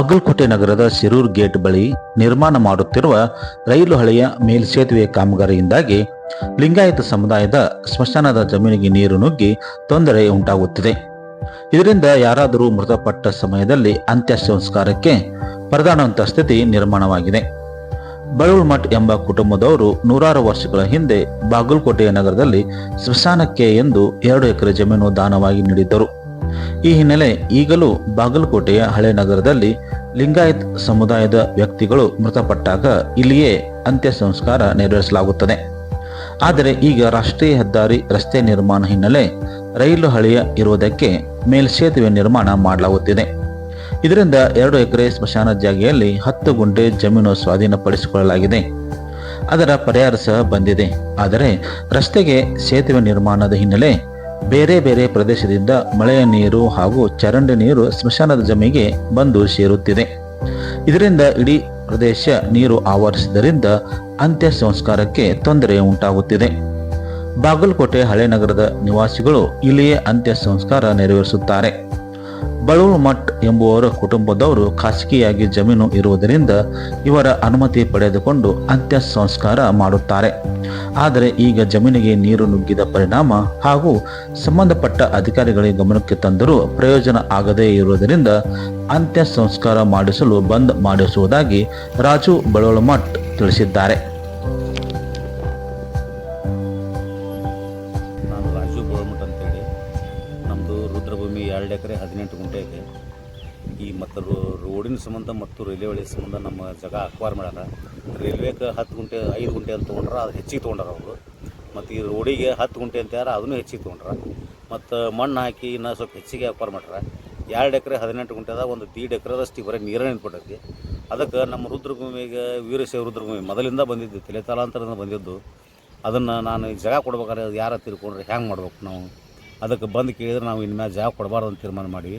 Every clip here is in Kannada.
ಬಾಗಲಕೋಟೆ ನಗರದ ಸಿರೂರ್ ಗೇಟ್ ಬಳಿ ನಿರ್ಮಾಣ ಮಾಡುತ್ತಿರುವ ರೈಲು ಹಳೆಯ ಮೇಲ್ಸೇತುವೆ ಕಾಮಗಾರಿಯಿಂದಾಗಿ ಲಿಂಗಾಯತ ಸಮುದಾಯದ ಸ್ಮಶಾನದ ಜಮೀನಿಗೆ ನೀರು ನುಗ್ಗಿ ತೊಂದರೆ ಉಂಟಾಗುತ್ತಿದೆ. ಇದರಿಂದ ಯಾರಾದರೂ ಮೃತಪಟ್ಟ ಸಮಯದಲ್ಲಿ ಅಂತ್ಯ ಸಂಸ್ಕಾರಕ್ಕೆ ಪರದಾಡುವಂಥ ಸ್ಥಿತಿ ನಿರ್ಮಾಣವಾಗಿದೆ. ಬಳೂಳ್ ಮಠ್ ಎಂಬ ಕುಟುಂಬದವರು ನೂರಾರು ವರ್ಷಗಳ ಹಿಂದೆ ಬಾಗಲಕೋಟೆಯ ನಗರದಲ್ಲಿ ಸ್ಮಶಾನಕ್ಕೆ ಎಂದು ಎರಡು ಎಕರೆ ಜಮೀನು ದಾನವಾಗಿ ನೀಡಿದ್ದರು. ಈ ಹಿನ್ನೆಲೆ ಈಗಲೂ ಬಾಗಲಕೋಟೆಯ ಹಳೆ ನಗರದಲ್ಲಿ ಲಿಂಗಾಯತ್ ಸಮುದಾಯದ ವ್ಯಕ್ತಿಗಳು ಮೃತಪಟ್ಟಾಗ ಇಲ್ಲಿಯೇ ಅಂತ್ಯ ಸಂಸ್ಕಾರ ನೆರವೇರಿಸಲಾಗುತ್ತದೆ. ಆದರೆ ಈಗ ರಾಷ್ಟ್ರೀಯ ಹೆದ್ದಾರಿ ರಸ್ತೆ ನಿರ್ಮಾಣ ಹಿನ್ನೆಲೆ ರೈಲು ಹಳಿಯ ಇರುವುದಕ್ಕೆ ಮೇಲ್ಸೇತುವೆ ನಿರ್ಮಾಣ ಮಾಡಲಾಗುತ್ತಿದೆ. ಇದರಿಂದ ಎರಡು ಎಕರೆ ಸ್ಮಶಾನ ಜಾಗೆಯಲ್ಲಿ ಹತ್ತು ಗುಂಟೆ ಜಮೀನು ಸ್ವಾಧೀನಪಡಿಸಿಕೊಳ್ಳಲಾಗಿದೆ. ಅದರ ಪರಿಹಾರ ಸಹ ಬಂದಿದೆ. ಆದರೆ ರಸ್ತೆಗೆ ಸೇತುವೆ ನಿರ್ಮಾಣದ ಹಿನ್ನೆಲೆ ಬೇರೆ ಬೇರೆ ಪ್ರದೇಶದಿಂದ ಮಳೆಯ ನೀರು ಹಾಗೂ ಚರಂಡಿ ನೀರು ಸ್ಮಶಾನದ ಜಮೀಗೆ ಬಂದು ಸೇರುತ್ತಿದೆ. ಇದರಿಂದ ಇಡೀ ಪ್ರದೇಶ ನೀರು ಆವರಿಸಿದ್ದರಿಂದ ಅಂತ್ಯ ಸಂಸ್ಕಾರಕ್ಕೆ ತೊಂದರೆ ಉಂಟಾಗುತ್ತಿದೆ. ಬಾಗಲಕೋಟೆ ಹಳೆ ನಗರದ ನಿವಾಸಿಗಳು ಇಲ್ಲಿಯೇ ಅಂತ್ಯ ಸಂಸ್ಕಾರ ನೆರವೇರಿಸುತ್ತಾರೆ. ಬಳುಳ್ ಮಠ್ ಎಂಬುವರ ಕುಟುಂಬದವರು ಖಾಸಗಿಯಾಗಿ ಜಮೀನು ಇರುವುದರಿಂದ ಇವರ ಅನುಮತಿ ಪಡೆದುಕೊಂಡು ಅಂತ್ಯ ಸಂಸ್ಕಾರ ಮಾಡುತ್ತಾರೆ. ಆದರೆ ಈಗ ಜಮೀನಿಗೆ ನೀರು ನುಗ್ಗಿದ ಪರಿಣಾಮ ಹಾಗೂ ಸಂಬಂಧಪಟ್ಟ ಅಧಿಕಾರಿಗಳಿಗೆ ಗಮನಕ್ಕೆ ತಂದರೂ ಪ್ರಯೋಜನ ಆಗದೇ ಇರುವುದರಿಂದ ಅಂತ್ಯ ಸಂಸ್ಕಾರ ಮಾಡಿಸಲು ಬಂದ್ ಮಾಡಿಸುವುದಾಗಿ ರಾಜು ಬಳುಳ್ ಮಠ್ ತಿಳಿಸಿದ್ದಾರೆ. ಎರಡು ಎಕರೆ, ಹದಿನೆಂಟು ಗುಂಟೆ ಇದೆ. ಈ ಮತ್ತು ರೋಡಿನ ಸಂಬಂಧ ಮತ್ತು ರೈಲ್ವೆ ಹಳಿ ಸಂಬಂಧ ನಮ್ಮ ಜಾಗ ಅಕ್ವಾರ್ ಮಾಡ್ಯಾರ. ರೈಲ್ವೆಗೆ ಹತ್ತು ಗುಂಟೆ, ಐದು ಗುಂಟೆ ಅಂತ ತೊಗೊಂಡ್ರೆ ಅದು ಹೆಚ್ಚಿಗೆ ತೊಗೊಂಡಾರ ಅವರು. ಮತ್ತು ಈ ರೋಡಿಗೆ ಹತ್ತು ಗುಂಟೆ ಅಂತ ಯಾರು ಅದನ್ನು ಹೆಚ್ಚಿಗೆ ತೊಗೊಂಡ್ರೆ. ಮತ್ತು ಮಣ್ಣು ಹಾಕಿ ಇನ್ನೂ ಸ್ವಲ್ಪ ಹೆಚ್ಚಿಗೆ ಅಕ್ವಾರ್ ಮಾಡ್ಯಾರ. ಎರಡು ಎಕರೆ, ಹದಿನೆಂಟು ಗುಂಟೆದ ಒಂದು ದೀಡ್ ಎಕರೆದಷ್ಟು ಬರೀ ನೀರೇ ನಿಂತ್ಬಿಟ್ಟೈತಿ ಅದಕ್ಕೆ ನಮ್ಮ ರುದ್ರಭೂಮಿಗೆ, ವೀರಶೈವ ರುದ್ರಭೂಮಿ ಮೊದಲಿಂದ ಬಂದಿದ್ದು, ತಲೆ ತಲಾಂತರದಿಂದ ಬಂದಿದ್ದು. ಅದನ್ನು ನಾನು ಜಾಗ ಕೊಡ್ಬೇಕಾದ್ರೆ ಅದು ಯಾರು ತಿಳ್ಕೊಂಡ್ರೆ ಹ್ಯಾಂಗೆ ಮಾಡ್ಬೇಕು ನಾವು? ಅದಕ್ಕೆ ಬಂದು ಕೇಳಿದ್ರೆ ನಾವು ಇನ್ಮೇಲೆ ಜಾಬ್ ಕೊಡಬಾರ್ದು ಅಂತ ತೀರ್ಮಾನ ಮಾಡಿ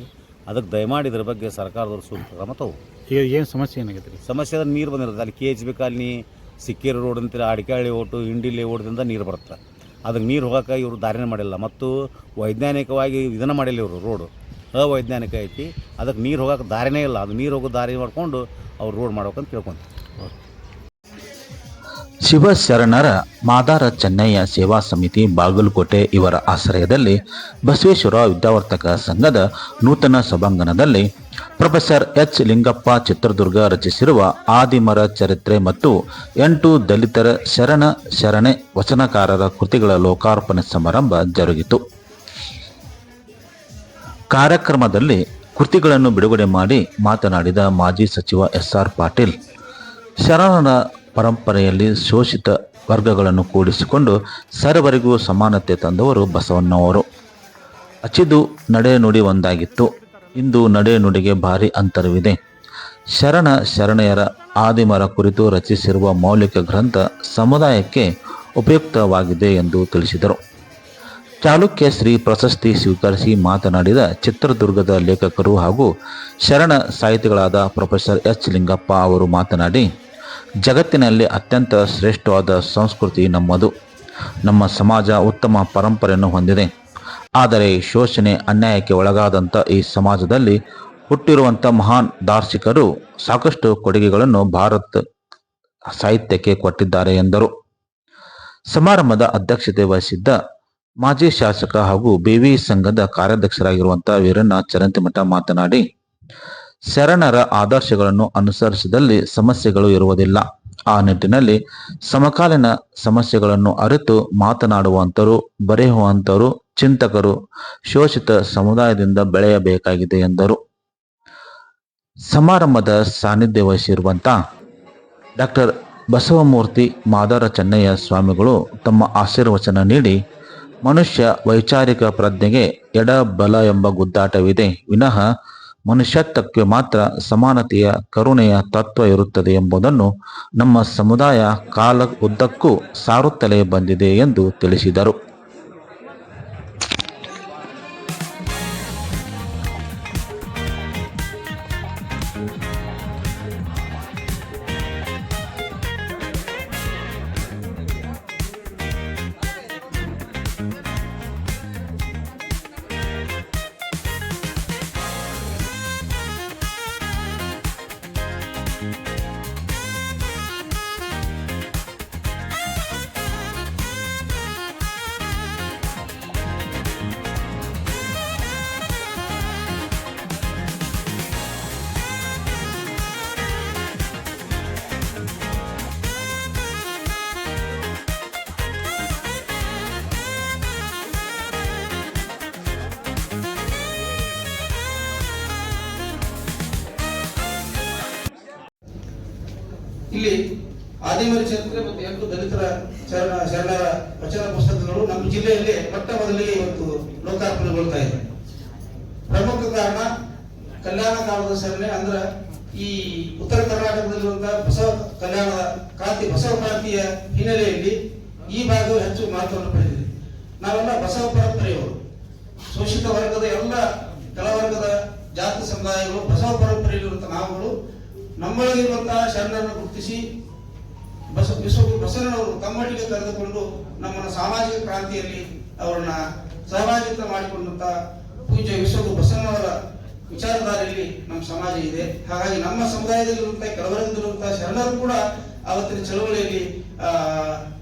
ಅದಕ್ಕೆ ದಯಮಾಡಿ ಇದ್ರ ಬಗ್ಗೆ ಸರ್ಕಾರದವ್ರು ಸೂಕ್ತ ಕ್ರಮ ತಗೋ. ಈಗ ಏನು ಸಮಸ್ಯೆ ಏನಾಗೈತೆ ರೀ ಸಮಸ್ಯೆ ಅಂದ್ರೆ ನೀರು ಬಂದಿರುತ್ತೆ. ಅಲ್ಲಿ ಕೆ ಎಚ್ ಬಿ ಕಾಲನಿ ಸಿಕ್ಕೇರಿ ರೋಡ್ ಅಂತೀರ ಅಡಿಕಾಳಿ ಓಟು ಇಂಡಿಲಿ ಓಟದಿಂದ ನೀರು ಬರುತ್ತೆ. ಅದಕ್ಕೆ ನೀರು ಹೋಗೋಕೆ ಇವರು ದಾರಿನೇ ಮಾಡಿಲ್ಲ. ಮತ್ತು ವೈಜ್ಞಾನಿಕವಾಗಿ ಇದನ್ನು ಮಾಡಿಲ್ಲ ಇವರು ರೋಡು. ಅವೈಜ್ಞಾನಿಕ ಐತಿ. ಅದಕ್ಕೆ ನೀರು ಹೋಗೋಕೆ ದಾರಿನೇ ಇಲ್ಲ. ಅದು ನೀರು ಹೋಗೋ ದಾರಿ ಮಾಡ್ಕೊಂಡು ಅವ್ರು ರೋಡ್ ಮಾಡ್ಬೇಕಂತ ಕೇಳ್ಕೊಂತೀವಿ ಶಿವಶರಣರ ಮಾದಾರ ಚೆನ್ನಯ್ಯ ಸೇವಾ ಸಮಿತಿ ಬಾಗಲಕೋಟೆ ಇವರ ಆಶ್ರಯದಲ್ಲಿ ಬಸವೇಶ್ವರ ವಿದ್ಯಾವರ್ತಕ ಸಂಘದ ನೂತನ ಸಭಾಂಗಣದಲ್ಲಿ ಪ್ರೊಫೆಸರ್ ಎಚ್ ಲಿಂಗಪ್ಪ ಚಿತ್ರದುರ್ಗ ರಚಿಸಿರುವ ಆದಿಮರ ಚರಿತ್ರೆ ಮತ್ತು ಎಂಟು ದಲಿತರ ಶರಣ ಶರಣೆ ವಚನಕಾರರ ಕೃತಿಗಳ ಲೋಕಾರ್ಪಣೆ ಸಮಾರಂಭ ಜರುಗಿತು. ಕಾರ್ಯಕ್ರಮದಲ್ಲಿ ಕೃತಿಗಳನ್ನು ಬಿಡುಗಡೆ ಮಾಡಿ ಮಾತನಾಡಿದ ಮಾಜಿ ಸಚಿವ ಎಸ್ ಆರ್ ಪಾಟೀಲ್, ಶರಣರ ಪರಂಪರೆಯಲ್ಲಿ ಶೋಷಿತ ವರ್ಗಗಳನ್ನು ಕೂಡಿಸಿಕೊಂಡು ಸರ್ವರಿಗೂ ಸಮಾನತೆ ತಂದವರು ಬಸವಣ್ಣವರು. ಅಚಿದು ನಡೆನುಡಿ ಒಂದಾಗಿತ್ತು. ಇಂದು ನಡೆನುಡಿಗೆ ಭಾರಿ ಅಂತರವಿದೆ. ಶರಣ ಶರಣೆಯರ ಆದಿಮರ ಕುರಿತು ರಚಿಸಿರುವ ಮೌಲಿಕ ಗ್ರಂಥ ಸಮುದಾಯಕ್ಕೆ ಉಪಯುಕ್ತವಾಗಿದೆ ಎಂದು ತಿಳಿಸಿದರು. ಚಾಲುಕ್ಯ ಶ್ರೀ ಪ್ರಶಸ್ತಿ ಸ್ವೀಕರಿಸಿ ಮಾತನಾಡಿದ ಚಿತ್ರದುರ್ಗದ ಲೇಖಕರು ಹಾಗೂ ಶರಣ ಸಾಹಿತಿಗಳಾದ ಪ್ರೊಫೆಸರ್ ಎಚ್ ಲಿಂಗಪ್ಪ ಅವರು ಮಾತನಾಡಿ ಜಗತ್ತಿನಲ್ಲಿ ಅತ್ಯಂತ ಶ್ರೇಷ್ಠವಾದ ಸಂಸ್ಕೃತಿ ನಮ್ಮದು. ನಮ್ಮ ಸಮಾಜ ಉತ್ತಮ ಪರಂಪರೆಯನ್ನು ಹೊಂದಿದೆ. ಆದರೆ ಶೋಷಣೆ ಅನ್ಯಾಯಕ್ಕೆ ಒಳಗಾದಂಥ ಈ ಸಮಾಜದಲ್ಲಿ ಹುಟ್ಟಿರುವಂಥ ಮಹಾನ್ ದಾರ್ಶಿಕರು ಸಾಕಷ್ಟು ಕೊಡುಗೆಗಳನ್ನು ಭಾರತ ಸಾಹಿತ್ಯಕ್ಕೆ ಕೊಟ್ಟಿದ್ದಾರೆ ಎಂದರು. ಸಮಾರಂಭದ ಅಧ್ಯಕ್ಷತೆ ವಹಿಸಿದ್ದ ಮಾಜಿ ಶಾಸಕ ಹಾಗೂ ಬಿವಿ ಸಂಘದ ಕಾರ್ಯಾಧ್ಯಕ್ಷರಾಗಿರುವಂಥ ವೀರಣ್ಣ ಚರಂತಿಮಠ ಮಾತನಾಡಿ ಶರಣರ ಆದರ್ಶಗಳನ್ನು ಅನುಸರಿಸಿದಲ್ಲಿ ಸಮಸ್ಯೆಗಳು ಇರುವುದಿಲ್ಲ. ಆ ನಿಟ್ಟಿನಲ್ಲಿ ಸಮಕಾಲೀನ ಸಮಸ್ಯೆಗಳನ್ನು ಅರಿತು ಮಾತನಾಡುವಂತರು, ಬರೆಯುವಂತರು, ಚಿಂತಕರು, ಶೋಷಿತ ಸಮುದಾಯದಿಂದ ಬೆಳೆಯಬೇಕಾಗಿದೆ ಎಂದರು. ಸಮಾರಂಭದ ಸಾನ್ನಿಧ್ಯ ವಹಿಸಿರುವಂತ ಡಾಕ್ಟರ್ ಬಸವಮೂರ್ತಿ ಮಾದಾರ ಚೆನ್ನಯ್ಯ ಸ್ವಾಮಿಗಳು ತಮ್ಮ ಆಶೀರ್ವಚನ ನೀಡಿ, ಮನುಷ್ಯ ವೈಚಾರಿಕ ಪ್ರಜ್ಞೆಗೆ ಎಡ ಬಲ ಎಂಬ ಗುದ್ದಾಟವಿದೆ. ವಿನಃ ಮನುಷ್ಯತ್ವಕ್ಕೆ ಮಾತ್ರ ಸಮಾನತೆಯ ಕರುಣೆಯ ತತ್ವ ಇರುತ್ತದೆ ಎಂಬುದನ್ನು ನಮ್ಮ ಸಮುದಾಯ ಕಾಲ ಉದ್ದಕ್ಕೂ ಸಾರುತ್ತಲೇ ಬಂದಿದೆ ಎಂದು ತಿಳಿಸಿದರು. ಇಲ್ಲಿ ಆದಿಮರಿ ಚರಿತ್ರೆ ಮತ್ತು ಎಂಟು ದಲಿತರ ಚರಣ, ಶರಣರ ವಚನ ಪುಸ್ತಕಗಳು ನಮ್ಮ ಜಿಲ್ಲೆಯಲ್ಲಿ ಮೊಟ್ಟ ಮೊದಲಿಗೆ ಇವತ್ತು ಲೋಕಾರ್ಪಣೆಗೊಳ್ತಾ ಇದೆ. ಪ್ರಮುಖ ಕಾರಣ ಕಲ್ಯಾಣ ಕಾಲದ ಸರಣಿ ಅಂದ್ರ ಈ ಉತ್ತರ ಕರ್ನಾಟಕದಲ್ಲಿರುವಂತಹ ಬಸವ ಕಲ್ಯಾಣ ಕ್ರಾಂತಿ, ಬಸವ ಕ್ರಾಂತಿಯ ಹಿನ್ನೆಲೆಯಲ್ಲಿ ಈ ಭಾಗವು ಹೆಚ್ಚು ಮಹತ್ವವನ್ನು ಪಡೆದಿದೆ. ನಾವೆಲ್ಲ ಬಸವ ಪರಂಪರೆಯವರು. ಶೋಷಿತ ವರ್ಗದ ಎಲ್ಲ ಕೆಳವರ್ಗದ ಜಾತಿ ಸಮುದಾಯಗಳು ಬಸವ ಪರಂಪರೆಯಲ್ಲಿರುವಂತಹ ನಮ್ಮೊಳಗಿರುವಂತಹ ಶರಣರನ್ನು ಗುರುತಿಸಿ, ಬಸ, ವಿಶ್ವ ಬಸವನವರು ತಮ್ಮೊಟ್ಟಿಗೆ ಕರೆದುಕೊಂಡು ನಮ್ಮನ್ನು ಸಾಮಾಜಿಕ ಕ್ರಾಂತಿಯಲ್ಲಿ ಅವರನ್ನ ಸಹಭಾಗಿತ್ವ ಮಾಡಿಕೊಂಡಂತ ಪೂಜ್ಯ ವಿಶ್ವಗುರು ಬಸವಣ್ಣವರ ವಿಚಾರಧಾರೆಯಲ್ಲಿ ನಮ್ಮ ಸಮಾಜ ಇದೆ. ಹಾಗಾಗಿ ನಮ್ಮ ಸಮುದಾಯದಲ್ಲಿರುವಂತಹ ಕೆಲವರಿಂದಿರುವಂತಹ ಶರಣರು ಕೂಡ ಅವತ್ತಿನ ಚಳವಳಿಯಲ್ಲಿ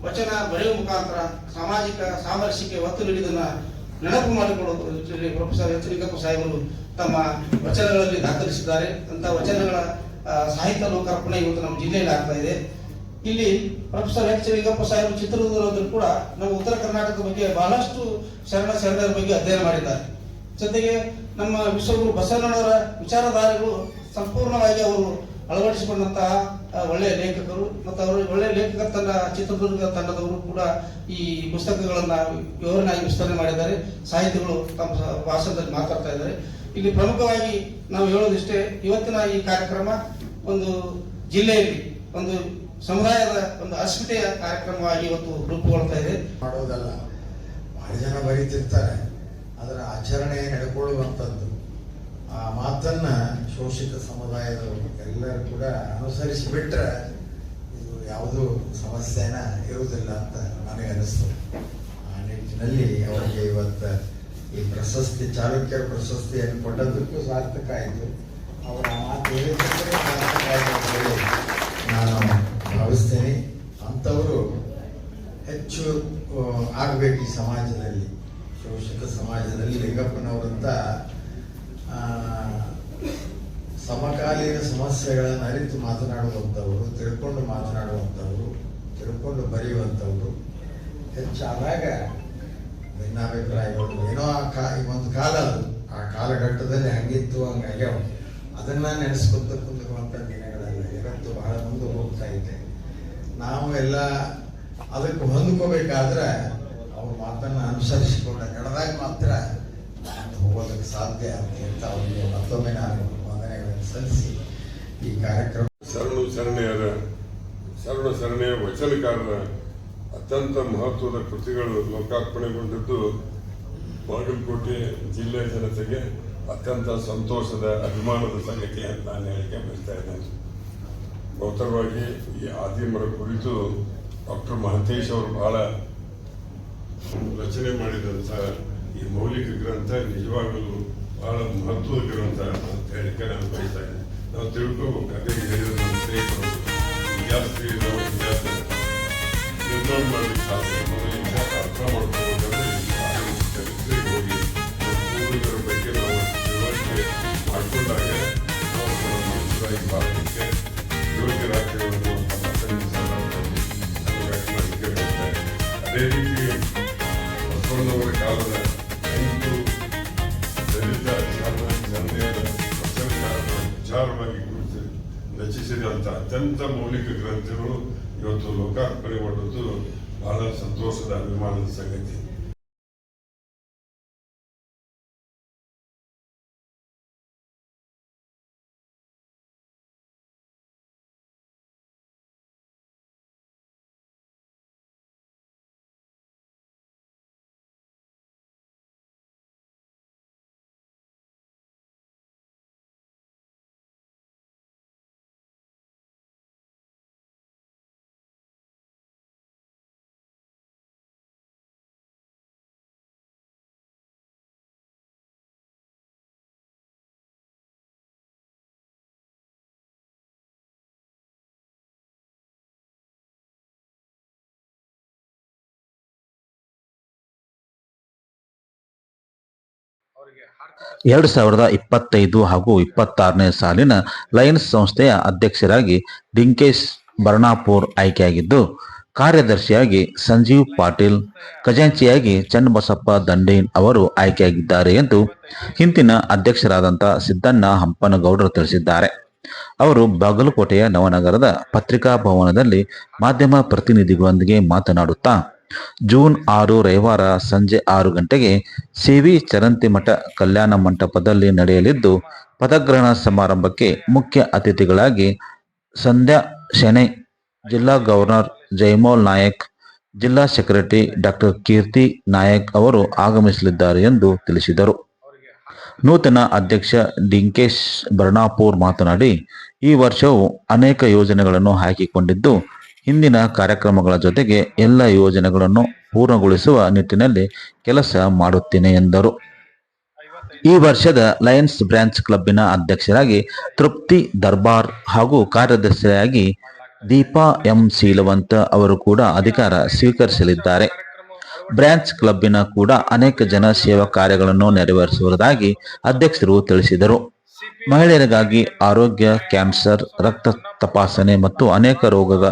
ವಚನ ಬರೆಯುವ ಮುಖಾಂತರ ಸಾಮಾಜಿಕ ಸಾಮರಸ್ಯಕ್ಕೆ ಒತ್ತು ನೀಡಿದನ್ನ ನೆನಪು ಮಾಡಿಕೊಳ್ಳೋದು ಪ್ರೊಫೆಸರ್ ಎಚ್ ಲಿಂಗಪ್ಪ ಸಾಹೇಬರು ತಮ್ಮ ವಚನಗಳಲ್ಲಿ ದಾಖಲಿಸಿದ್ದಾರೆ. ಅಂತ ವಚನಗಳ ಸಾಹಿತ್ಯ ಲೋಕಾರ್ಪಣೆ ಇವತ್ತು ನಮ್ಮ ಜಿಲ್ಲೆಯಲ್ಲಿ ಆಗ್ತಾ ಇದೆ. ಇಲ್ಲಿ ಪ್ರೊಫೆಸರ್ ಎಚ್ ಲಿಂಗಪ್ಪ ಸಾಹೇಬ್ ಚಿತ್ರದುರ್ಗದಲ್ಲೂ ಕೂಡ ನಮ್ಮ ಉತ್ತರ ಕರ್ನಾಟಕದ ಬಗ್ಗೆ ಬಹಳಷ್ಟು ಶರಣ ಶರಣರ ಬಗ್ಗೆ ಅಧ್ಯಯನ ಮಾಡಿದ್ದಾರೆ. ಜೊತೆಗೆ ನಮ್ಮ ವಿಶ್ವಗುರು ಬಸವಣ್ಣನವರ ವಿಚಾರಧಾರೆಗಳು ಸಂಪೂರ್ಣವಾಗಿ ಅವರು ಅಳವಡಿಸಿಕೊಂಡಂತಹ ಒಳ್ಳೆಯ ಲೇಖಕರು ಮತ್ತು ಅವರು ಒಳ್ಳೆಯ ಲೇಖಕ ತಂಡ, ಚಿತ್ರದುರ್ಗ ತಂಡದವರು ಕೂಡ ಈ ಪುಸ್ತಕಗಳನ್ನ ವಿವರಣೆಯಾಗಿ ವಿಸ್ತರಣೆ ಮಾಡಿದ್ದಾರೆ. ಸಾಹಿತಿಗಳು ತಮ್ಮ ಭಾಷಣದಲ್ಲಿ ಮಾತಾಡ್ತಾ ಇದ್ದಾರೆ. ಇಲ್ಲಿ ಪ್ರಮುಖವಾಗಿ ನಾವು ಹೇಳೋದಿಷ್ಟೇ, ಇವತ್ತಿನ ಈ ಕಾರ್ಯಕ್ರಮ ಒಂದು ಜಿಲ್ಲೆಯಲ್ಲಿ ಒಂದು ಸಮುದಾಯದ ಒಂದು ಅಸ್ಮಿತೆಯ ಕಾರ್ಯಕ್ರಮವಾಗಿ ಇವತ್ತು ರೂಪುಗೊಳ್ತಾ ಇದೆ. ಮಾಡೋದಲ್ಲ ಬಹಳ ಜನ ಬರೀತಿರ್ತಾರೆ. ಅದರ ಆಚರಣೆ ನಡ್ಕೊಳ್ಳುವಂಥದ್ದು. ಆ ಮಾತನ್ನ ಶೋಷಿತ ಸಮುದಾಯದವರು ಎಲ್ಲರೂ ಕೂಡ ಅನುಸರಿಸಿಬಿಟ್ರೆ ಇದು ಯಾವುದೂ ಸಮಸ್ಯೆನ ಇರುವುದಿಲ್ಲ ಅಂತ ನನಗೆ ಅನಿಸ್ತು ಆ ನಿಟ್ಟಿನಲ್ಲಿ ಅವರಿಗೆ ಇವತ್ತು ಈ ಪ್ರಶಸ್ತಿ, ಚಾಲುಕ್ಯರ ಪ್ರಶಸ್ತಿಯನ್ನು ಕೊಟ್ಟದಕ್ಕೂ ಸಾರ್ಥಕ ಆಯಿತು. ಅವರ ಮಾತು ಹೇಳಿದ್ದಕ್ಕೆ ನಾನು ಭಾವಿಸ್ತೇನೆ ಅಂಥವರು ಹೆಚ್ಚು ಆಗಬೇಕು ಈ ಸಮಾಜದಲ್ಲಿ. ಶೋಷಿತ ಸಮಾಜದಲ್ಲಿ ಲಿಂಗಪ್ಪನವರಂತ ಆ, ಸಮಕಾಲೀನ ಸಮಸ್ಯೆಗಳನ್ನು ಅರಿತು ಮಾತನಾಡುವಂಥವರು ತಿಳ್ಕೊಂಡು ಮಾತನಾಡುವಂಥವರು ತಿಳ್ಕೊಂಡು ಬರೆಯುವಂಥವರು ಹೆಚ್ಚಾದಾಗ ಭಿನ್ನಾಭಿಪ್ರಾಯಗಳು. ಏನೋ ಆ ಕಾ ಒಂದು ಕಾಲ ಅದು. ಆ ಕಾಲಘಟ್ಟದಲ್ಲಿ ಹಂಗಿತ್ತು ಹಂಗಾಗ್ಯಾವ ಅದನ್ನ ನೆನೆಸ್ಕೊತ ಕುಂದಿರುವಂತ ದಿನಗಳಲ್ಲ, ಇವತ್ತು ಬಹಳ ಮುಂದೆ ಹೋಗ್ತಾ ಇದೆ. ನಾವು ಎಲ್ಲ ಅದಕ್ಕೆ ಹೊಂದ್ಕೋಬೇಕಾದ್ರೆ ಅವ್ರ ಮಾತನ್ನ ಅನುಸರಿಸಿಕೊಂಡ ನಡೆದಾಗ ಮಾತ್ರ ಹೋಗೋದಕ್ಕೆ ಸಾಧ್ಯ ಅಂತ ಅವರಿಗೆ ಮತ್ತೊಮ್ಮೆ ನಾನು ವಂದನೆಗಳನ್ನು ಸಲ್ಲಿಸಿ ಈ ಕಾರ್ಯಕ್ರಮ ಶರಣು ಶರಣೆಯರ, ಶರಣ ಸರಣಿಯ ವಚನಕಾರರ ಅತ್ಯಂತ ಮಹತ್ವದ ಕೃತಿಗಳು ಲೋಕಾರ್ಪಣೆಗೊಂಡಿದ್ದು ಬಾಗಲಕೋಟೆ ಜಿಲ್ಲೆಯ ಜನತೆಗೆ. ಅತ್ಯಂತ ಸಂತೋಷದ ಅಭಿಮಾನದ ಸಂಗತಿ ಅಂತ ನಾನು ಹೇಳಿಕೆ ಬಯಸ್ತಾ ಇದ್ದೇನೆ. ಗೌತಮವಾಗಿ ಈ ಆದಿಮರ ಕುರಿತು ಡಾಕ್ಟರ್ ಮಹಂತೇಶ್ ಅವರು ಬಹಳ ರಚನೆ ಮಾಡಿದಂಥ ಈ ಮೌಲಿಕ ಗ್ರಂಥ ನಿಜವಾಗಲೂ ಬಹಳ ಮಹತ್ವದ ಗ್ರಂಥ ಅಂತ ಹೇಳಿಕೆ ನಾನು ಬಯಸ್ತಾ ಇದ್ದೇನೆ. ನಾವು ತಿಳ್ಕೋಬೇಕು, ಅದೇ ಸಾಧ್ಯ ಅರ್ಥ ಮಾಡ್ಕೋಬೇಕಂದ್ರೆ ಮನುಷ್ಯರಾಗಿ ಭಾರತಕ್ಕೆ ಒಂದು ಅನುವಾದ ಮಾಡಲಿಕ್ಕೆ ಬಯಸ್ತಾ ಇದ್ದೇನೆ. ಅದೇ ರೀತಿ ಬಸವಣ್ಣವರ ಅತ್ಯಂತ ಮೌಲಿಕ ಗ್ರಂಥಗಳು ಇವತ್ತು ಲೋಕಾರ್ಪಣೆಗೊಂಡದ್ದು ಬಹಳ ಸಂತೋಷದ ಅಭಿಮಾನದ ಸಂಗತಿ ಎರಡು ಸಾವಿರದ ಇಪ್ಪತ್ತೈದು ಹಾಗೂ ಇಪ್ಪತ್ತಾರನೇ ಸಾಲಿನ ಲಯನ್ಸ್ ಸಂಸ್ಥೆಯ ಅಧ್ಯಕ್ಷರಾಗಿ ಡಿಂಕೇಶ್ ಬರ್ಣಾಪುರ್ ಆಯ್ಕೆಯಾಗಿದ್ದು, ಕಾರ್ಯದರ್ಶಿಯಾಗಿ ಸಂಜೀವ್ ಪಾಟೀಲ್, ಖಜಾಂಚಿಯಾಗಿ ಚನ್ನಬಸಪ್ಪ ದಂಡೇನ್ ಅವರು ಆಯ್ಕೆಯಾಗಿದ್ದಾರೆ ಎಂದು ಹಿಂದಿನ ಅಧ್ಯಕ್ಷರಾದಂಥ ಸಿದ್ದಣ್ಣ ಹಂಪನಗೌಡರು ತಿಳಿಸಿದ್ದಾರೆ. ಅವರು ಬಾಗಲಕೋಟೆಯ ನವನಗರದ ಪತ್ರಿಕಾ ಭವನದಲ್ಲಿ ಮಾಧ್ಯಮ ಪ್ರತಿನಿಧಿಗಳೊಂದಿಗೆ ಮಾತನಾಡುತ್ತಾ ಜೂನ್ ಆರು ರವಿವಾರ ಸಂಜೆ ಆರು ಗಂಟೆಗೆ ಸಿವಿ ಚರಂತಿಮಠ ಕಲ್ಯಾಣ ಮಂಟಪದಲ್ಲಿ ನಡೆಯಲಿದ್ದು, ಪದಗ್ರಹಣ ಸಮಾರಂಭಕ್ಕೆ ಮುಖ್ಯ ಅತಿಥಿಗಳಾಗಿ ಸಂಧ್ಯಾ ಶೆಣೈ, ಜಿಲ್ಲಾ ಗವರ್ನರ್ ಜೈಮೋಲ್ ನಾಯಕ್, ಜಿಲ್ಲಾ ಸೆಕ್ರೆಟರಿ ಡಾಕ್ಟರ್ ಕೀರ್ತಿ ನಾಯಕ್ ಅವರು ಆಗಮಿಸಲಿದ್ದಾರೆ ಎಂದು ತಿಳಿಸಿದರು. ನೂತನ ಅಧ್ಯಕ್ಷ ಡಿಂಕೇಶ್ ಬರ್ಣಾಪುರ್ ಮಾತನಾಡಿ, ಈ ವರ್ಷವು ಅನೇಕ ಯೋಜನೆಗಳನ್ನು ಹಾಕಿಕೊಂಡಿದ್ದು ಹಿಂದಿನ ಕಾರ್ಯಕ್ರಮಗಳ ಜೊತೆಗೆ ಎಲ್ಲ ಯೋಜನೆಗಳನ್ನು ಪೂರ್ಣಗೊಳಿಸುವ ನಿಟ್ಟಿನಲ್ಲಿ ಕೆಲಸ ಮಾಡುತ್ತೇನೆ ಎಂದರು. ಈ ವರ್ಷದ ಲಯನ್ಸ್ ಬ್ರಾಂಚ್ ಕ್ಲಬ್ಬಿನ ಅಧ್ಯಕ್ಷರಾಗಿ ತೃಪ್ತಿ ದರ್ಬಾರ್ ಹಾಗೂ ಕಾರ್ಯದರ್ಶಿಯಾಗಿ ದೀಪಾ ಎಂ ಶೀಲವಂತ ಅವರು ಕೂಡ ಅಧಿಕಾರ ಸ್ವೀಕರಿಸಲಿದ್ದಾರೆ. ಬ್ರಾಂಚ್ ಕ್ಲಬ್ಬಿನ ಕೂಡ ಅನೇಕ ಜನ ಸೇವಾ ಕಾರ್ಯಗಳನ್ನು ನೆರವೇರಿಸುವುದಾಗಿ ಅಧ್ಯಕ್ಷರು ತಿಳಿಸಿದರು. ಮಹಿಳೆಯರಿಗಾಗಿ ಆರೋಗ್ಯ, ಕ್ಯಾನ್ಸರ್, ರಕ್ತ ತಪಾಸಣೆ ಮತ್ತು ಅನೇಕ ರೋಗಗಳ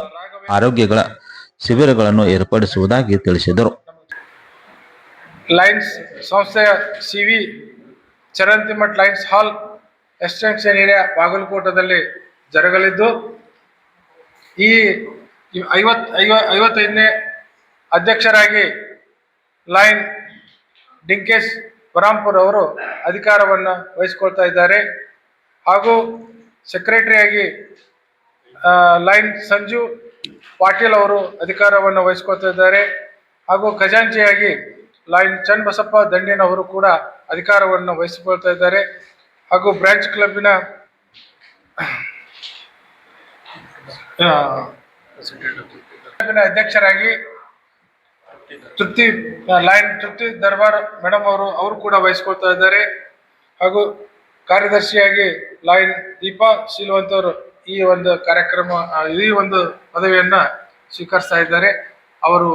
ಆರೋಗ್ಯಗಳ ಶಿಬಿರಗಳನ್ನು ಏರ್ಪಡಿಸುವುದಾಗಿ ತಿಳಿಸಿದರು. ಲೈನ್ಸ್ ಸಂಸ್ಥೆಯ C V Charantimath Lions hall extension area ಬಾಗಲಕೋಟದಲ್ಲಿ ಜರುಗಲಿದ್ದು, ಈ ಐವತ್, ಐವ, ಐವತ್ತೈದನೇ ಅಧ್ಯಕ್ಷರಾಗಿ ಲೈನ್ ಡಿಂಕೇಶ್ ಬರಾಂಪುರ್ ಅವರು ಅಧಿಕಾರವನ್ನು ವಹಿಸಿಕೊಳ್ತಾ ಇದ್ದಾರೆ. ಹಾಗೂ ಸೆಕ್ರೆಟರಿಯಾಗಿ ಲೈನ್ ಸಂಜು ಪಾಟೀಲ್ ಅವರು ಅಧಿಕಾರವನ್ನು ವಹಿಸಿಕೊಳ್ತಾ ಇದ್ದಾರೆ ಹಾಗೂ ಖಜಾಂಚಿಯಾಗಿ ಲೈನ್ ಚನ್ನಬಸಪ್ಪ ದಂಡಿನ ಅವರು ಕೂಡ ಅಧಿಕಾರವನ್ನು ವಹಿಸಿಕೊಳ್ತಾ ಇದ್ದಾರೆ ಹಾಗೂ ಬ್ರಾಂಚ್ ಕ್ಲಬ್ಬಿನ ಆ, ಅಧ್ಯಕ್ಷರಾಗಿ ತೃಪ್ತಿ ಲೈನ್ ತೃಪ್ತಿ ದರ್ಬಾರ್ ಮೇಡಮ್ ಅವರು ಅವರು ಕೂಡ ವಹಿಸ್ಕೊಳ್ತಾ ಇದ್ದಾರೆ ಹಾಗೂ ಕಾರ್ಯದರ್ಶಿಯಾಗಿ ಲೈನ್ ದೀಪಾ ಶೀಲವಂತ್ ಅವರು ಈ ಒಂದು ಕಾರ್ಯಕ್ರಮ ಈ ಒಂದು ಪದವಿಯನ್ನ ಸ್ವೀಕರಿಸ್ತಾ ಇದ್ದಾರೆ. ಅವರು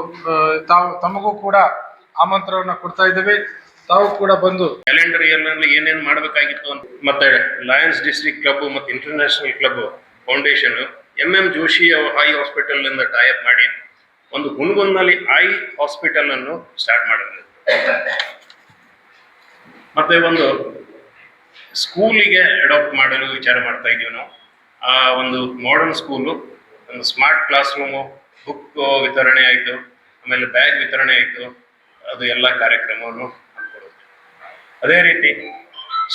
ತಾವು, ತಮಗೂ ಕೂಡ ಆಮಂತ್ರವನ್ನ ಕೊಡ್ತಾ ಇದ್ದೇವೆ. ತಾವು ಕೂಡ ಬಂದು ಕ್ಯಾಲೆಂಡರ್ ಇಯರ್ನಲ್ಲಿ ಏನೇನು ಮಾಡಬೇಕಾಗಿತ್ತು ಅಂತ ಮತ್ತೆ ಲಯನ್ಸ್ ಡಿಸ್ಟ್ರಿಕ್ಟ್ ಕ್ಲಬ್ ಮತ್ತು international club foundation M M Joshi eye hospital ಇಂದ ಟೈಅಪ್ ಮಾಡಿ ಒಂದು ಹುಣಗುಂದಲ್ಲಿ ಐ ಹಾಸ್ಪಿಟಲ್ ಅನ್ನು ಸ್ಟಾರ್ಟ್ ಮಾಡಿದ್ರು. ಮತ್ತೆ ಒಂದು ಸ್ಕೂಲಿಗೆ ಅಡಾಪ್ಟ್ ಮಾಡಲು ವಿಚಾರ ಮಾಡ್ತಾ ಇದೀವಿ ನಾವು. ಆ ಒಂದು ಮಾಡರ್ನ್ ಸ್ಕೂಲು ಒಂದು ಸ್ಮಾರ್ಟ್ ಕ್ಲಾಸ್ ರೂಮು ಬುಕ್ ವಿತರಣೆ ಆಯಿತು, ಆಮೇಲೆ ಬ್ಯಾಗ್ ವಿತರಣೆ ಆಯಿತು, ಅದು ಎಲ್ಲ ಕಾರ್ಯಕ್ರಮವನ್ನು ಅದೇ ರೀತಿ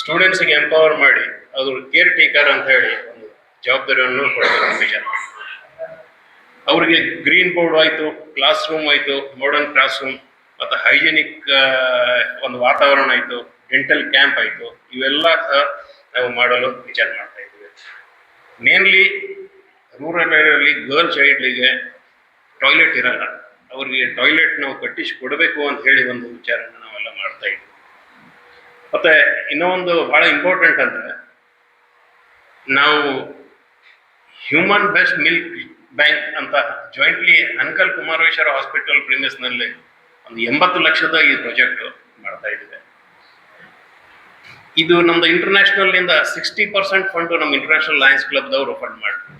ಸ್ಟೂಡೆಂಟ್ಸಿಗೆ ಎಂಪವರ್ ಮಾಡಿ, ಅದು ಕೇರ್ ಟೇಕರ್ ಅಂತ ಹೇಳಿ ಒಂದು ಜವಾಬ್ದಾರಿಯನ್ನು ಕೊಡಬೇಕು ವಿಚಾರ ಅವರಿಗೆ ಗ್ರೀನ್ ಬೋರ್ಡ್ ಆಯಿತು ಕ್ಲಾಸ್ ರೂಮ್ ಆಯಿತು ಮಾಡರ್ನ್ ಕ್ಲಾಸ್ ರೂಮ್ ಮತ್ತು ಹೈಜಿನಿಕ್ ಒಂದು ವಾತಾವರಣ ಆಯಿತು ಡೆಂಟಲ್ ಕ್ಯಾಂಪ್ ಆಯಿತು, ಇವೆಲ್ಲ ಸಹ ನಾವು ಮಾಡಲು ವಿಚಾರ ಮಾಡ್ತಾ ಇದ್ದೀವಿ ಮೇನ್ಲಿ ರೂರಲ್ ಏರಿಯಲ್ಲಿ ಗರ್ಲ್ ಚೈಲ್ಡ್ಗೆ ಟಾಯ್ಲೆಟ್ ಇರಲ್ಲ. ಅವರಿಗೆ ಟಾಯ್ಲೆಟ್ ನಾವು ಕಟ್ಟಿಸಿ ಕೊಡಬೇಕು ಅಂತ ಹೇಳಿ ಒಂದು ವಿಚಾರನ ನಾವೆಲ್ಲ ಮಾಡ್ತಾ ಇದ್ವಿ. ಮತ್ತೆ ಇನ್ನೂ ಒಂದು ಬಹಳ ಇಂಪಾರ್ಟೆಂಟ್ ಅಂದ್ರೆ, ನಾವು ಹ್ಯೂಮನ್ ಬೆಸ್ಟ್ ಮಿಲ್ಕ್ ಬ್ಯಾಂಕ್ ಅಂತ ಜಾಯಿಂಟ್ಲಿ ಅನ್ಕಲ್ ಕುಮಾರೇಶ್ವರ ಹಾಸ್ಪಿಟಲ್ ಪ್ರಿಮಿಸ್ನಲ್ಲಿ ಒಂದು ಎಂಬತ್ತು ಲಕ್ಷದ ಈ ಪ್ರಾಜೆಕ್ಟ್ ಮಾಡ್ತಾ ಇದ್ದೀವಿ. ಇದು ನಮ್ದು ಇಂಟರ್ನ್ಯಾಷನಲ್ನಿಂದ ಸಿಕ್ಸ್ಟಿ ಪರ್ಸೆಂಟ್ ಫಂಡ್ ನಮ್ಮ ಇಂಟರ್ನ್ಯಾಷನಲ್ ಲಯನ್ಸ್ ಕ್ಲಬ್ದವರು ಫಂಡ್ ಮಾಡ್ತಾರೆ.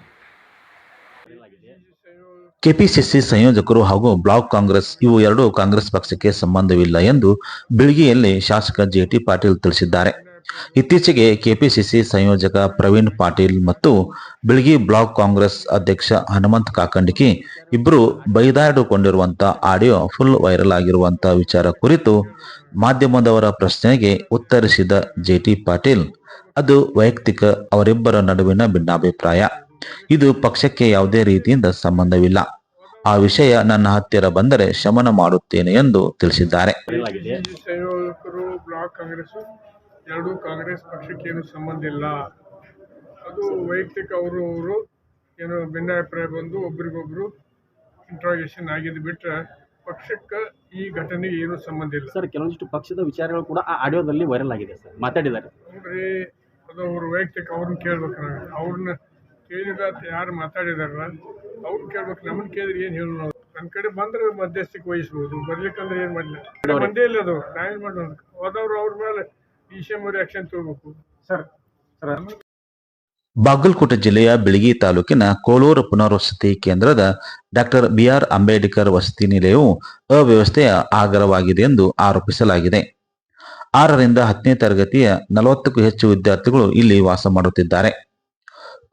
ಕೆಪಿಸಿಸಿ ಸಂಯೋಜಕರು ಹಾಗೂ ಬ್ಲಾಕ್ ಕಾಂಗ್ರೆಸ್, ಇವು ಎರಡೂ ಕಾಂಗ್ರೆಸ್ ಪಕ್ಷಕ್ಕೆ ಸಂಬಂಧವಿಲ್ಲ ಎಂದು ಬಿಳ್ಗಿಯಲ್ಲಿ ಶಾಸಕ ಜೆಟಿ ಪಾಟೀಲ್ ತಿಳಿಸಿದ್ದಾರೆ. ಇತ್ತೀಚೆಗೆ ಕೆಪಿಸಿಸಿ ಸಂಯೋಜಕ ಪ್ರವೀಣ್ ಪಾಟೀಲ್ ಮತ್ತು ಬಿಳ್ಗಿ ಬ್ಲಾಕ್ ಕಾಂಗ್ರೆಸ್ ಅಧ್ಯಕ್ಷ ಹನುಮಂತ್ ಕಾಕಂಡಿಕಿ ಇಬ್ಬರು ಬೈದಾಡಿಕೊಂಡಿರುವಂತಹ ಆಡಿಯೋ ಫುಲ್ ವೈರಲ್ ಆಗಿರುವಂತ ವಿಚಾರ ಕುರಿತು ಮಾಧ್ಯಮದವರ ಪ್ರಶ್ನೆಗೆ ಉತ್ತರಿಸಿದ ಜೆಟಿ ಪಾಟೀಲ್, ಅದು ವೈಯಕ್ತಿಕ ಅವರಿಬ್ಬರ ನಡುವಿನ ಭಿನ್ನಾಭಿಪ್ರಾಯ. ಇದು ಪಕ್ಷಕ್ಕೆ ಯಾವುದೇ ರೀತಿಯಿಂದ ಸಂಬಂಧವಿಲ್ಲ. ಆ ವಿಷಯ ನನ್ನ ಹತ್ತಿರ ಬಂದರೆ ಶಮನ ಮಾಡುತ್ತೇನೆ ಎಂದು ತಿಳಿಸಿದ್ದಾರೆ. ಎರಡೂ ಕಾಂಗ್ರೆಸ್ ಪಕ್ಷಕ್ಕೇನು ಸಂಬಂಧ ಇಲ್ಲ. ಅದು ವೈಯಕ್ತಿಕ ಅವರು ಅವರು ಏನೋ ಭಿನ್ನಾಭಿಪ್ರಾಯ ಬಂದು ಒಬ್ರಿಗೊಬ್ರು ಇಂಟ್ರಾಗೇಷನ್ ಆಗಿದ್ದು ಬಿಟ್ರೆ ಪಕ್ಷಕ್ಕೆ ಈ ಘಟನೆಗೆ ಏನು ಸಂಬಂಧ ಇಲ್ಲ. ಸರ್ ಕೆಲವೊಂದಿಷ್ಟು ಪಕ್ಷದ ವಿಚಾರಗಳು ಕೂಡ ಆ ಆಡಿಯೋದಲ್ಲಿ ವೈರಲ್ ಆಗಿದೆ ಸರ್. ಮಾತಾಡಿದ್ದಾರೆ. ನೋಡ್ರಿ ಅದು ಅವರು ವೈಯಕ್ತಿಕ ಅವ್ರನ್ನ ಕೇಳ್ಬೇಕು ನಾವು. ಅವ್ರನ್ನ ಕೇಳಿದ ಯಾರು ಮಾತಾಡಿದಾರ ಅವ್ರನ್ನ ಕೇಳ್ಬೇಕು. ನಮ್ಮನ್ನ ಕೇಳಿದ್ರೆ ಏನು ಹೇಳೋಣ ನಾವು ನನ್ನ ಕಡೆ ಬಂದ್ರೆ ಮಧ್ಯಸ್ಥಿಕೆ ವಹಿಸ್ಬೋದು. ಬರ್ಲಿಕ್ಕಂದ್ರೆ ಏನು ಮಾಡಲಿಲ್ಲ ಬಂದೇ ಇಲ್ಲ ಅದು. ನಾವೇನು ಮಾಡೋದು? ಹೋದವ್ರು ಅವ್ರ ಮೇಲೆ ಈ ಶಂಬರ್ ಆಕ್ಷನ್ ತಗೋಬೇಕು. ಸರ್ ಸರ್ ಬಾಗಲಕೋಟೆ ಜಿಲ್ಲೆಯ ಬಿಳಗಿ ತಾಲೂಕಿನ ಕೋಲೂರು ಪುನರ್ವಸತಿ ಕೇಂದ್ರದ ಡಾಕ್ಟರ್ ಬಿಆರ್ ಅಂಬೇಡ್ಕರ್ ವಸತಿ ನಿಲಯವು ಅವ್ಯವಸ್ಥೆಯ ಆಗರವಾಗಿದೆ ಎಂದು ಆರೋಪಿಸಲಾಗಿದೆ. ಆರರಿಂದ ಹತ್ತನೇ ತರಗತಿಯ ನಲವತ್ತಕ್ಕೂ ಹೆಚ್ಚು ವಿದ್ಯಾರ್ಥಿಗಳು ಇಲ್ಲಿ ವಾಸ ಮಾಡುತ್ತಿದ್ದಾರೆ.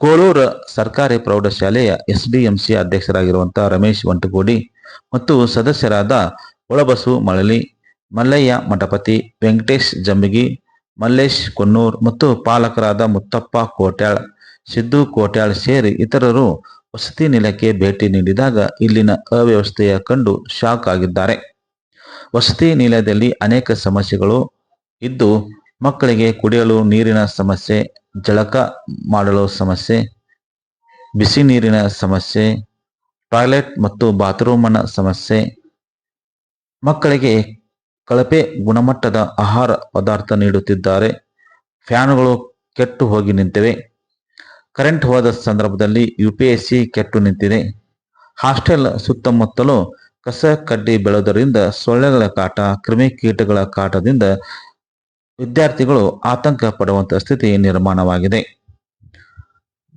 ಕೋಲೂರು ಸರ್ಕಾರಿ ಪ್ರೌಢಶಾಲೆಯ ಎಸ್ಡಿಎಂಸಿ ಅಧ್ಯಕ್ಷರಾಗಿರುವಂತಹ ರಮೇಶ್ ವಂಟಗೋಡಿ ಮತ್ತು ಸದಸ್ಯರಾದ ಒಳಬಸು ಮಳಲಿ ಮಲ್ಲಯ್ಯ ಮಠಪತಿ ವೆಂಕಟೇಶ್ ಜಂಬಗಿ ಮಲ್ಲೇಶ್, ಕೊನ್ನೂರ್ ಮತ್ತು ಪಾಲಕರಾದ ಮುತ್ತಪ್ಪ ಕೋಟ್ಯಾಳ್, ಸಿದ್ದು ಕೋಟ್ಯಾಳ್ ಸೇರಿ ಇತರರು ವಸತಿ ನಿಲಯಕ್ಕೆ ಭೇಟಿ ನೀಡಿದಾಗ ಇಲ್ಲಿನ ಅವ್ಯವಸ್ಥೆಯ ಕಂಡು ಶಾಕ್ ಆಗಿದ್ದಾರೆ. ವಸತಿ ನಿಲಯದಲ್ಲಿ ಅನೇಕ ಸಮಸ್ಯೆಗಳು ಇದ್ದು, ಮಕ್ಕಳಿಗೆ ಕುಡಿಯಲು ನೀರಿನ ಸಮಸ್ಯೆ, ಜಳಕ ಮಾಡಲು ಸಮಸ್ಯೆ, ಬಿಸಿ ನೀರಿನ ಸಮಸ್ಯೆ, ಟಾಯ್ಲೆಟ್ ಮತ್ತು ಬಾತ್ರೂಮನ ಸಮಸ್ಯೆ, ಮಕ್ಕಳಿಗೆ ಕಳಪೆ ಗುಣಮಟ್ಟದ ಆಹಾರ ಪದಾರ್ಥ ನೀಡುತ್ತಿದ್ದಾರೆ. ಫ್ಯಾನುಗಳು ಕೆಟ್ಟು ಹೋಗಿ ನಿಂತಿವೆ. ಕರೆಂಟ್ ಹೋದ ಸಂದರ್ಭದಲ್ಲಿ ಯು ಪಿ ಎಸ್ ಸಿ ಕೆಟ್ಟು ನಿಂತಿದೆ. ಹಾಸ್ಟೆಲ್ ಸುತ್ತಮುತ್ತಲು ಕಸ ಕಡ್ಡಿ ಬೆಳೆದರಿಂದ ಸೊಳ್ಳೆಗಳ ಕಾಟ ಕ್ರಿಮಿಕೀಟಗಳ ಕಾಟದಿಂದ ವಿದ್ಯಾರ್ಥಿಗಳು ಆತಂಕ ಪಡುವಂತಹ ಸ್ಥಿತಿ ನಿರ್ಮಾಣವಾಗಿದೆ.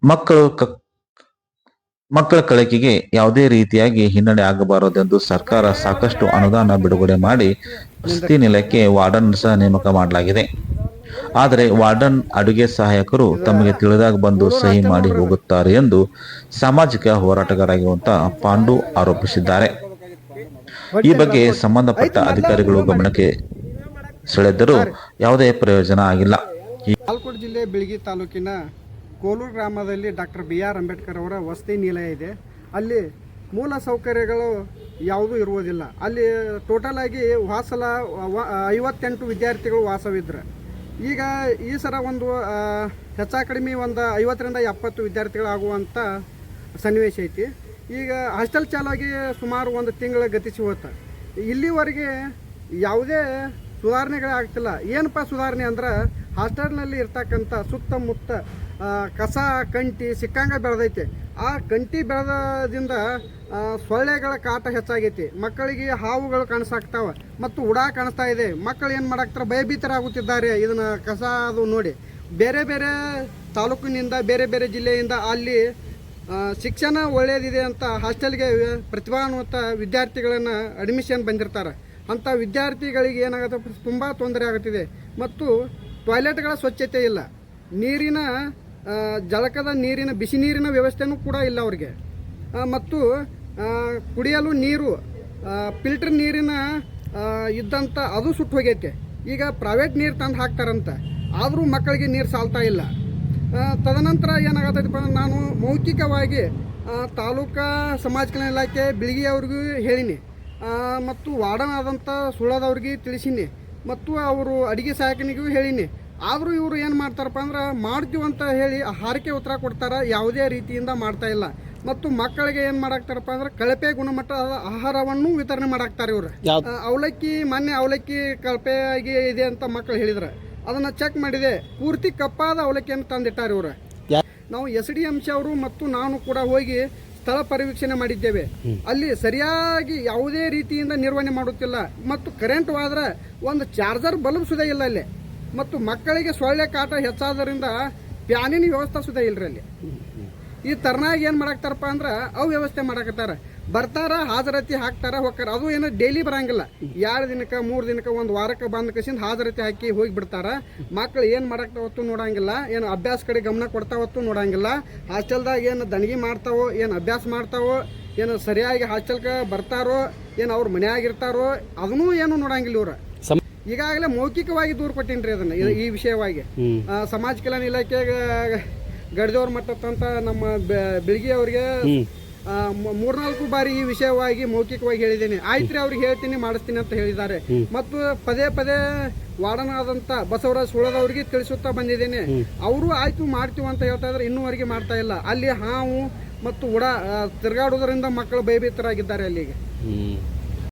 ಮಕ್ಕಳು ಮಕ್ಕಳ ಕಲಿಕೆಗೆ ಯಾವುದೇ ರೀತಿಯಾಗಿ ಹಿನ್ನಡೆ ಆಗಬಾರದೆಂದು ಸರ್ಕಾರ ಸಾಕಷ್ಟು ಅನುದಾನ ಬಿಡುಗಡೆ ಮಾಡಿ ವಸತಿ ನಿಲಯಕ್ಕೆ ವಾರ್ಡನ್ ಸಹ ನೇಮಕ ಮಾಡಲಾಗಿದೆ. ಆದರೆ ವಾರ್ಡನ್ ಅಡುಗೆ ಸಹಾಯಕರು ತಮಗೆ ತಿಳಿದಾಗ ಬಂದು ಸಹಿ ಮಾಡಿ ಹೋಗುತ್ತಾರೆ ಎಂದು ಸಾಮಾಜಿಕ ಹೋರಾಟಗಾರರಾಗಿರುವಂತಹ ಪಾಂಡು ಆರೋಪಿಸಿದ್ದಾರೆ. ಈ ಬಗ್ಗೆ ಸಂಬಂಧಪಟ್ಟ ಅಧಿಕಾರಿಗಳು ಗಮನಕ್ಕೆ ಸೆಳೆದರೂ ಯಾವುದೇ ಪ್ರಯೋಜನ ಆಗಿಲ್ಲ. ಬಾಲ್ಕೋಟ್ ಜಿಲ್ಲೆ ಬಿಳಗಿ ತಾಲೂಕಿನ ಕೋಲೂರು ಗ್ರಾಮದಲ್ಲಿ ಡಾಕ್ಟರ್ ಬಿ ಆರ್ ಅಂಬೇಡ್ಕರ್ ಅವರ ವಸತಿ ನಿಲಯ ಇದೆ. ಅಲ್ಲಿ ಮೂಲ ಸೌಕರ್ಯಗಳು ಯಾವುದೂ ಇರುವುದಿಲ್ಲ. ಅಲ್ಲಿ ಟೋಟಲ್ ಆಗಿ ವಾಸಲ ಐವತ್ತೆಂಟು ವಿದ್ಯಾರ್ಥಿಗಳು ವಾಸವಿದ್ರೆ. ಈಗ ಈ ಸಲ ಒಂದು ಹೆಚ್ಚಾ ಕಡಿಮೆ ಒಂದು ಐವತ್ತರಿಂದ ಎಪ್ಪತ್ತು ವಿದ್ಯಾರ್ಥಿಗಳಾಗುವಂಥ ಸನ್ನಿವೇಶ ಐತಿ. ಈಗ ಹಾಸ್ಟೆಲ್ ಚಾಲಾಗಿ ಸುಮಾರು ಒಂದು ತಿಂಗಳ ಗತಿಸಿ ಹೋತ. ಇಲ್ಲಿವರೆಗೆ ಯಾವುದೇ ಸುಧಾರಣೆಗಳಾಗ್ತಿಲ್ಲ. ಏನಪ್ಪ ಸುಧಾರಣೆ ಅಂದ್ರೆ ಹಾಸ್ಟೆಲ್ನಲ್ಲಿ ಇರ್ತಕ್ಕಂಥ ಸುತ್ತಮುತ್ತ ಕಸ, ಕಂಟಿ, ಸಿಕ್ಕಂಗ ಬೆಳೆದೈತೆ. ಆ ಕಂಟಿ ಬೆಳೆದಿಂದ ಸೊಳ್ಳೆಗಳ ಕಾಟ ಹೆಚ್ಚಾಗೈತಿ. ಮಕ್ಕಳಿಗೆ ಹಾವುಗಳು ಕಾಣಿಸಾಕ್ತಾವೆ ಮತ್ತು ಉಡಾ ಕಾಣಿಸ್ತಾ ಇದೆ. ಮಕ್ಕಳು ಏನು ಮಾಡಾಕ್ತಾರೆ? ಭಯಭೀತರಾಗುತ್ತಿದ್ದಾರೆ. ಇದನ್ನು ಕಸ ಅದು ನೋಡಿ. ಬೇರೆ ಬೇರೆ ತಾಲೂಕಿನಿಂದ, ಬೇರೆ ಬೇರೆ ಜಿಲ್ಲೆಯಿಂದ ಅಲ್ಲಿ ಶಿಕ್ಷಣ ಒಳ್ಳೆಯದಿದೆ ಅಂತ ಹಾಸ್ಟೆಲ್ಗೆ ಪ್ರತಿಭಾನ್ವಂತ ವಿದ್ಯಾರ್ಥಿಗಳನ್ನು ಅಡ್ಮಿಷನ್ ಬಂದಿರ್ತಾರೆ. ಅಂಥ ವಿದ್ಯಾರ್ಥಿಗಳಿಗೆ ಏನಾಗುತ್ತೆ? ತುಂಬ ತೊಂದರೆ ಆಗುತ್ತಿದೆ. ಮತ್ತು ಟಾಯ್ಲೆಟ್ಗಳ ಸ್ವಚ್ಛತೆ ಇಲ್ಲ. ನೀರಿನ ಜಳಕದ ನೀರಿನ, ಬಿಸಿ ನೀರಿನ ವ್ಯವಸ್ಥೆನೂ ಕೂಡ ಇಲ್ಲ ಅವರಿಗೆ. ಮತ್ತು ಕುಡಿಯಲು ನೀರು ಫಿಲ್ಟರ್ ನೀರಿನ ಇದ್ದಂಥ ಅದು ಸುಟ್ಟು ಹೋಗೈತೆ. ಈಗ ಪ್ರೈವೇಟ್ ನೀರು ತಂದು ಹಾಕ್ತಾರಂತ. ಆದರೂ ಮಕ್ಕಳಿಗೆ ನೀರು ಸಾಲ್ತಾ ಇಲ್ಲ. ತದನಂತರ ಏನಾಗತ್ತೈತಪ್ಪ ಅಂದ್ರೆ ನಾನು ಮೌಖಿಕವಾಗಿ ತಾಲೂಕಾ ಸಮಾಜ ಕಲ್ಯಾಣ ಇಲಾಖೆ ಬಿಳಿಗಿ ಅವ್ರಿಗೂ ಹೇಳಿನಿ ಮತ್ತು ವಾರ್ಡನ್ ಆದಂಥ ಸುಳ್ಳದವ್ರಿಗೆ ತಿಳಿಸೀನಿ. ಮತ್ತು ಅವರು ಅಡಿಗೆ ಸಹಾಯಕನಿಗೂ ಹೇಳಿನಿ. ಆದರೂ ಇವರು ಏನು ಮಾಡ್ತಾರಪ್ಪ ಅಂದ್ರೆ ಮಾಡ್ತೀವಿ ಅಂತ ಹೇಳಿ ಹಾರಿಕೆ ಉತ್ತರ ಕೊಡ್ತಾರೆ ಯಾವುದೇ ರೀತಿಯಿಂದ ಮಾಡ್ತಾ ಇಲ್ಲ. ಮತ್ತು ಮಕ್ಕಳಿಗೆ ಏನು ಮಾಡಾಕ್ತಾರಪ್ಪ ಅಂದ್ರೆ ಕಳಪೆ ಗುಣಮಟ್ಟದ ಆಹಾರವನ್ನು ವಿತರಣೆ ಮಾಡಾಕ್ತಾರೆ ಇವರು. ಅವಲಕ್ಕಿ ಮೊನ್ನೆ ಅವಲಕ್ಕಿ ಕಳಪೆ ಆಗಿ ಇದೆ ಅಂತ ಮಕ್ಕಳು ಹೇಳಿದ್ರೆ. ಅದನ್ನು ಚೆಕ್ ಮಾಡಿದೆ ಪೂರ್ತಿ ಕಪ್ಪಾದ ಅವಲಕ್ಕಿಯನ್ನು ತಂದಿಟ್ಟಾರೆ ಇವರು. ನಾವು ಎಸ್ ಡಿ ಎಂ ಸಿ ಅವರು ಮತ್ತು ನಾನು ಕೂಡ ಹೋಗಿ ಸ್ಥಳ ಪರಿವೀಕ್ಷಣೆ ಮಾಡಿದ್ದೇವೆ. ಅಲ್ಲಿ ಸರಿಯಾಗಿ ಯಾವುದೇ ರೀತಿಯಿಂದ ನಿರ್ವಹಣೆ ಮಾಡುತ್ತಿಲ್ಲ. ಮತ್ತು ಕರೆಂಟ್ ಹೋದ್ರೆ ಒಂದು ಚಾರ್ಜರ್ ಬಲ್ಬ್ ಸುದ ಇಲ್ಲ ಅಲ್ಲಿ. ಮತ್ತು ಮಕ್ಕಳಿಗೆ ಸೊಳ್ಳೆ ಕಾಟ ಹೆಚ್ಚಾದ್ರಿಂದ ಪ್ಯಾನಿನ ವ್ಯವಸ್ಥೆ ಸುದ ಇಲ್ರಿ ಅಲ್ಲಿ. ಈ ತರ್ನಾಗ ಏನು ಮಾಡಾಕ್ತಾರಪ್ಪ ಅಂದ್ರೆ ವ್ಯವಸ್ಥೆ ಮಾಡಾಕತ್ತಾರ. ಬರ್ತಾರ, ಹಾಜರತಿ ಹಾಕ್ತಾರ ಹೋಗ್ತಾರ ಅದು ಏನು ಡೈಲಿ ಬರಂಗಿಲ್ಲ. ಎರಡು ದಿನಕ್ಕೆ, ಮೂರು ದಿನಕ್ಕೆ, ಒಂದು ವಾರಕ್ಕೆ ಬಂದ ಕಸಿಂದ ಹಾಜರತಿ ಹಾಕಿ ಹೋಗಿ ಬಿಡ್ತಾರ. ಮಕ್ಳು ಏನು ಮಾಡಾಕ್ತಾವತ್ತು ನೋಡಂಗಿಲ್ಲ. ಏನು ಅಭ್ಯಾಸ ಕಡೆ ಗಮನ ಕೊಡ್ತಾವತ್ತು ನೋಡಂಗಿಲ್ಲ. ಹಾಸ್ಟೆಲ್ದಾಗ ಏನು ದಣಿಗೆ ಮಾಡ್ತಾವೋ, ಏನು ಅಭ್ಯಾಸ ಮಾಡ್ತಾವೋ, ಏನು ಸರಿಯಾಗಿ ಹಾಸ್ಟೆಲ್ಗೆ ಬರ್ತಾರೋ, ಏನು ಅವ್ರ ಮನೆಯಾಗಿರ್ತಾರೋ ಅದನ್ನೂ ಏನು ನೋಡಂಗಿಲ್ಲ ಇವ್ರು. ಈಗಾಗಲೇ ಮೌಖಿಕವಾಗಿ ದೂರ ಕೊಟ್ಟಿನ್ರಿ ಅದನ್ನ ಈ- ಈ ವಿಷಯವಾಗಿ. ಆ, ಸಮಾಜ ಕಲ್ಯಾಣ ಇಲಾಖೆಗೆ ಗಡ್ಜೋರ್ ಮಟ್ಟದಂತ ನಮ್ಮ ಬೆ- ಬೆಳಗ್ಗೆ ಅವರಿಗೆ ಆ, ಮೂ- ಮೂರ್ನಾಲ್ಕು ಬಾರಿ ಈ ವಿಷಯವಾಗಿ ಮೌಖಿಕವಾಗಿ ಹೇಳಿದ್ದೀನಿ. ಆಯ್ತ್ರಿ ಅವ್ರಿಗೆ ಹೇಳ್ತೀನಿ ಮಾಡಿಸ್ತೀನಿ ಅಂತ ಹೇಳಿದ್ದಾರೆ. ಮತ್ತು ಪದೇ ಪದೇ ವಾರ್ಡನ್ ಆದಂತ ಬಸವರಾಜ್ ಸುಳದವ್ರಿಗೆ ತಿಳಿಸುತ್ತಾ ಬಂದಿದ್ದೀನಿ. ಅವರು ಆಯ್ತು ಮಾಡ್ತೀವಿ ಅಂತ ಹೇಳ್ತಾ ಇದ್ರೆ ಇನ್ನೂವರೆಗೆ ಮಾಡ್ತಾ ಇಲ್ಲ. ಅಲ್ಲಿ ಹಾವು ಮತ್ತು ಉಡ ಆ, ತಿರ್ಗಾಡೋದ್ರಿಂದ ಮಕ್ಕಳು ಭಯಭೀತರಾಗಿದ್ದಾರೆ ಅಲ್ಲಿಗೆ.